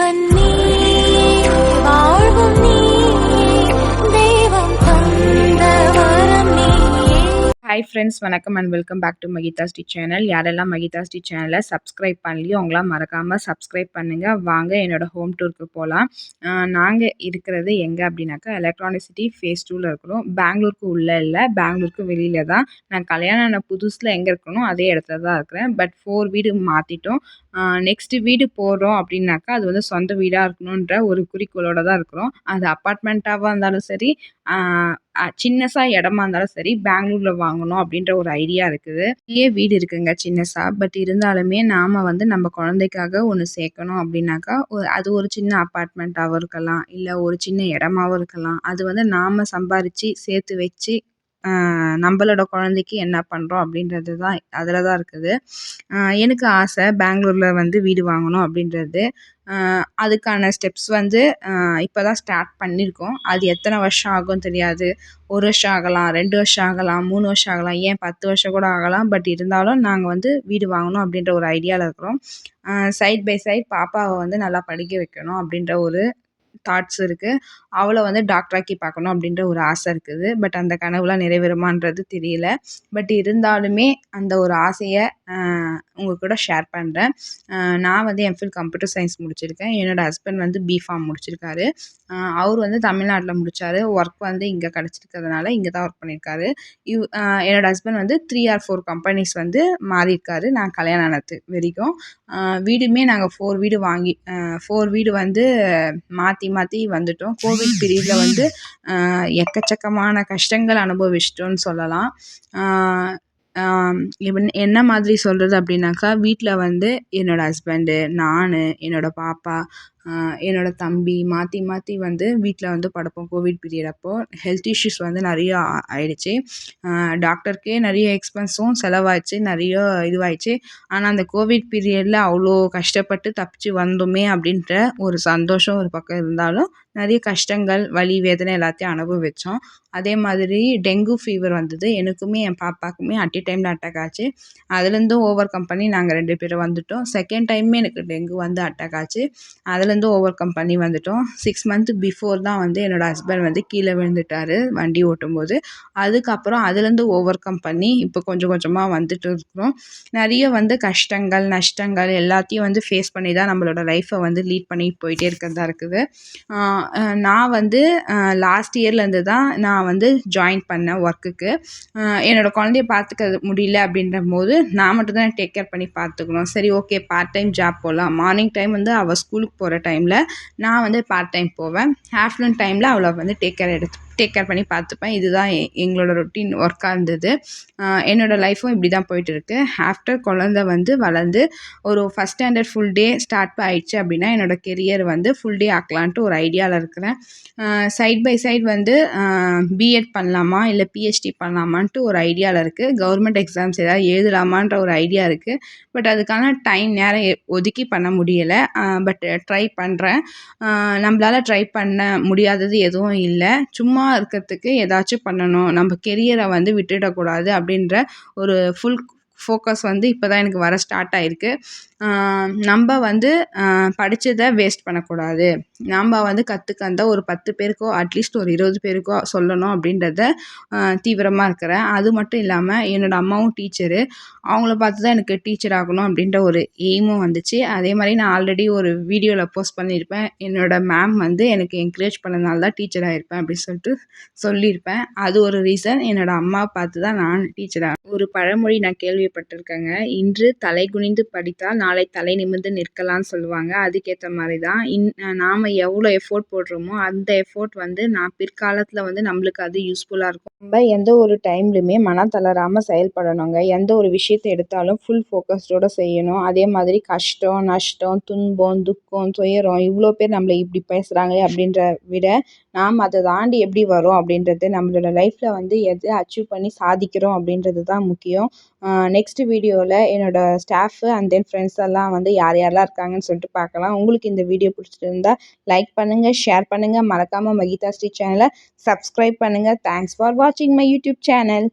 தேவன் நீ வாழ்வும் நீ தெய்வம் தந்த வரம் நீயே ஹாய் ஃப்ரெண்ட்ஸ் வணக்கம் and welcome back to Mahitha ஸ்டி channel யாரெல்லாம் மகிதா ஸ்டி சேனலை சப்ஸ்கிரைப் பண்ணலையோ அவங்களாம் மறக்காமல் சப்ஸ்கிரைப் பண்ணுங்கள் வாங்க என்னோட ஹோம் டூருக்கு போகலாம் நாங்கள் இருக்கிறது எங்கே அப்படின்னாக்கா எலக்ட்ரானிசிட்டி ஃபேஸ் டூவில் இருக்கிறோம். பெங்களூருக்கு உள்ளே இல்லை பெங்களூருக்கு வெளியில் தான். நான் கல்யாணம் ஆன புதுசில் எங்கே இருக்கணும் அதே இடத்துல தான் இருக்கிறேன். பட் ஃபோர் வீடு மாற்றிட்டோம் நெக்ஸ்ட்டு வீடு போகிறோம் அப்படின்னாக்கா அது வந்து சொந்த வீடாக இருக்கணுன்ற ஒரு குறிக்கோளோட தான் இருக்கிறோம். அது அப்பார்ட்மெண்ட்டாக இருந்தாலும் சரி சின்னசா இடமா இருந்தாலும் சரி பெங்களூரில் வாங்கணும் அப்படின்ற ஒரு ஐடியா இருக்குது. பெரிய வீடு இருக்குங்க சின்னசாக பட் இருந்தாலுமே நாம் வந்து நம்ம குழந்தைக்காக ஒன்று சேர்க்கணும் அப்படின்னாக்கா அது ஒரு சின்ன அப்பார்ட்மெண்ட்டாகவும் இருக்கலாம் இல்லை ஒரு சின்ன இடமாவும் இருக்கலாம். அது வந்து நாம் சம்பாரித்து சேர்த்து வச்சு நம்மளோட குழந்தைக்கு என்ன பண்ணுறோம் அப்படின்றது தான் அதில் தான் இருக்குது. எனக்கு ஆசை பெங்களூரில் வந்து வீடு வாங்கணும் அப்படின்றது. அதுக்கான ஸ்டெப்ஸ் வந்து இப்போ தான் ஸ்டார்ட் பண்ணியிருக்கோம் அது எத்தனை வருஷம் ஆகும் தெரியாது. ஒரு வருஷம் ஆகலாம் ரெண்டு வருஷம் ஆகலாம் மூணு வருஷம் ஆகலாம் ஏன் பத்து வருஷம் கூட ஆகலாம்? பட் இருந்தாலும் நாங்கள் வந்து வீடு வாங்கணும் அப்படின்ற ஒரு ஐடியாவில் இருக்கிறோம். சைட் பை சைட் பாப்பாவை வந்து நல்லா படிக்க வைக்கணும் அப்படின்ற ஒரு தாட்ஸ் இருக்குது அவளை வந்து டாக்டராக்கி பார்க்கணும் அப்படின்ற ஒரு ஆசை இருக்குது. பட் அந்த கனவுலாம் நிறைவேறுமான்றது தெரியல. பட் இருந்தாலுமே அந்த ஒரு ஆசையை உங்கள் கூட ஷேர் பண்ணுறேன் நான் வந்து எம்ஃபில் கம்ப்யூட்டர் சயின்ஸ் முடிச்சிருக்கேன். என்னோடய ஹஸ்பண்ட் வந்து பிஃபார்ம் முடிச்சிருக்காரு. அவர் வந்து தமிழ்நாட்டில் முடித்தார் ஒர்க் வந்து இங்கே கிடச்சிருக்கிறதுனால இங்கே தான் ஒர்க் பண்ணியிருக்காரு இவ் என்னோடய ஹஸ்பண்ட் வந்து த்ரீ ஆர் ஃபோர் கம்பெனிஸ் வந்து மாறியிருக்காரு. நான் கல்யாணம் ஆனது வரைக்கும். வீடுமே நாங்கள் ஃபோர் வீடு வாங்கி ஃபோர் வீடு வந்து மாற்றி மாற்றி மாற்றி வந்துட்டோம். கோவிட் பீரியடில் வந்து எக்கச்சக்கமான கஷ்டங்கள் அனுபவிச்சிட்டோன்னு சொல்லலாம். என்ன மாதிரி சொல்கிறது அப்படின்னாக்கா வீட்டில் வந்து என்னோடய ஹஸ்பண்டு நான் என்னோடய பாப்பா என்னோடய தம்பி மாற்றி மாற்றி வந்து வீட்டில் வந்து படுப்போம் கோவிட் பீரியட் அப்போது ஹெல்த் இஷ்யூஸ் வந்து நிறையா ஆயிடுச்சு. டாக்டருக்கே நிறைய எக்ஸ்பென்ஸும் செலவாயிடுச்சு நிறைய இதுவாயிடுச்சு. ஆனால் அந்த கோவிட் பீரியடில் அவ்வளோ கஷ்டப்பட்டு தப்பிச்சு வந்தோமே அப்படின்ற ஒரு சந்தோஷம் ஒரு பக்கம் இருந்தாலும் நிறைய கஷ்டங்கள் வலி வேதனை எல்லாத்தையும் அனுபவித்தோம் அதே மாதிரி டெங்கு ஃபீவர் வந்தது. எனக்குமே என் பாப்பாக்குமே அட் எ டைமில் அட்டாக் ஆச்சு. அதுலேருந்தும் ஓவர் கம் பண்ணி நாங்கள் ரெண்டு பேரும் வந்துவிட்டோம் செகண்ட் டைமே எனக்கு டெங்கு வந்து அட்டாக் ஆச்சு. அதுலேருந்து ஓவர் கம் பண்ணி வந்துவிட்டோம் சிக்ஸ் மந்த் பிஃபோர் தான் வந்து என்னோடய ஹஸ்பண்ட் வந்து கீழே விழுந்துட்டார் வண்டி ஓட்டும்போது. அதுக்கப்புறம் அதுலேருந்து ஓவர் கம் பண்ணி இப்போ கொஞ்சம் கொஞ்சமாக வந்துட்டு இருக்கிறோம். நிறைய வந்து கஷ்டங்கள் நஷ்டங்கள் எல்லாத்தையும் வந்து ஃபேஸ் பண்ணி தான் நம்மளோட லைஃப்பை வந்து லீட் பண்ணி போயிட்டே இருக்கிறதா இருக்குது. நான் வந்து லாஸ்ட் இயர்லேருந்து தான் நான் வந்து ஜாயின் பண்ணேன் ஒர்க்குக்கு என்னோடய குழந்தைய பார்த்துக்க முடியல அப்படின்ற போது நான் மட்டும் தான் டேக் கேர் பண்ணி பார்த்துக்கணும். சரி ஓகே பார்ட் டைம் ஜாப் போகலாம் மார்னிங் டைம் வந்து அவள் ஸ்கூலுக்கு போகிற டைமில் நான் வந்து பார்ட் டைம் போவேன். ஆஃப்டர்நூன் டைமில் அவளை வந்து டேக் கேர் எடுத்து டேக் கேர் பண்ணி பார்த்துப்பேன். இதுதான் எங்களோட ரொட்டீன் ஒர்க்காக இருந்தது. என்னோடய லைஃப்பும் இப்படி தான் போயிட்டுருக்கு ஆஃப்டர் குழந்த வந்து வளர்ந்து ஒரு first standard full day start ஆயிடுச்சு அப்படின்னா என்னோடய கெரியர் வந்து ஃபுல் டே ஆக்கலான்ட்டு ஒரு ஐடியாவில் இருக்கிறேன். சைட் பை சைட் வந்து பிஎட் பண்ணலாமா இல்லை பிஹெச்டி பண்ணலாமான்ட்டு ஒரு ஐடியாவில் இருக்குது கவர்மெண்ட் எக்ஸாம்ஸ் ஏதாவது எழுதலாமான்ற ஒரு ஐடியா இருக்குது பட் அதுக்கான டைம் நேரம் ஒதுக்கி பண்ண முடியலை. பட் ட்ரை பண்ணுறேன் நம்மளால் ட்ரை பண்ண முடியாதது எதுவும் இல்லை. சும்மா இருக்கிறதுக்கு ஏதாச்சும் பண்ணணும். நம்ம கெரியரை வந்து விட்டுடக்கூடாது அப்படின்ற ஒரு ஃபுல் ஃபோக்கஸ் வந்து இப்போ தான் எனக்கு வர ஸ்டார்ட் ஆகிருக்கு நம்ம வந்து படித்ததை வேஸ்ட் பண்ணக்கூடாது. நம்ம வந்து கற்றுக்கந்த ஒரு பத்து பேருக்கோ அட்லீஸ்ட் ஒரு இருபது பேருக்கோ சொல்லணும் அப்படின்றத தீவிரமாக இருக்கிறேன். அது மட்டும் இல்லாமல் என்னோடய அம்மாவும் டீச்சரு அவங்கள பார்த்து தான் எனக்கு டீச்சர் ஆகணும் அப்படின்ற ஒரு எய்மும் வந்துச்சு. அதே மாதிரி நான் ஆல்ரெடி ஒரு வீடியோவில் போஸ்ட் பண்ணியிருப்பேன். என்னோடய மேம் வந்து எனக்கு என்கரேஜ் பண்ணனால தான் டீச்சர் ஆகிருப்பேன் அப்படின்னு சொல்லிட்டு சொல்லியிருப்பேன். அது ஒரு ரீசன் என்னோடய அம்மா பார்த்து தான் நான் டீச்சராக ஒரு பழமொழி நான் கேள்விப்பட்டிருக்கேங்க. இன்று தலை குனிந்து படித்தால் நாளை தலை நிமிர்ந்து நிற்கலாம்னு சொல்லுவாங்க. அதுக்கேற்ற மாதிரி தான் இன் நாம் எவ்வளோ எஃபோர்ட் போடுறோமோ அந்த எஃபோர்ட் வந்து நான் பிற்காலத்தில் வந்து நம்மளுக்கு அது யூஸ்ஃபுல்லாக இருக்கும். நம்ம எந்த ஒரு டைம்லையுமே மனம் தளராமல் செயல்படணுங்க. எந்த ஒரு விஷயத்தை எடுத்தாலும் ஃபுல் ஃபோக்கஸ்டோடு செய்யணும். அதே மாதிரி கஷ்டம் நஷ்டம் துன்பம் துக்கம் துயரம் இவ்வளோ பேர் நம்மளை இப்படி பேசுகிறாங்க அப்படின்ற விட நாம் அதை தாண்டி எப்படி வரும் அப்படின்றது நம்மளோட லைஃப்பில் வந்து எதை அச்சீவ் பண்ணி சாதிக்கிறோம் அப்படின்றது தான் முக்கியம். நெக்ஸ்ட் வீடியோவில் என்னோடய ஸ்டாஃபு அண்ட் தென் ஃப்ரெண்ட்ஸ் எல்லாம் வந்து யார் யாரெல்லாம் இருக்காங்கன்னு சொல்லிட்டு பார்க்கலாம். உங்களுக்கு இந்த வீடியோ பிடிச்சிருந்தா லைக் பண்ணுங்கள் ஷேர் பண்ணுங்கள் மறக்காமல் மகிதா ஸ்ரீ சேனலை சப்ஸ்கிரைப் பண்ணுங்கள் தேங்க்ஸ் ஃபார் வாட்சிங் மை யூடியூப் சேனல்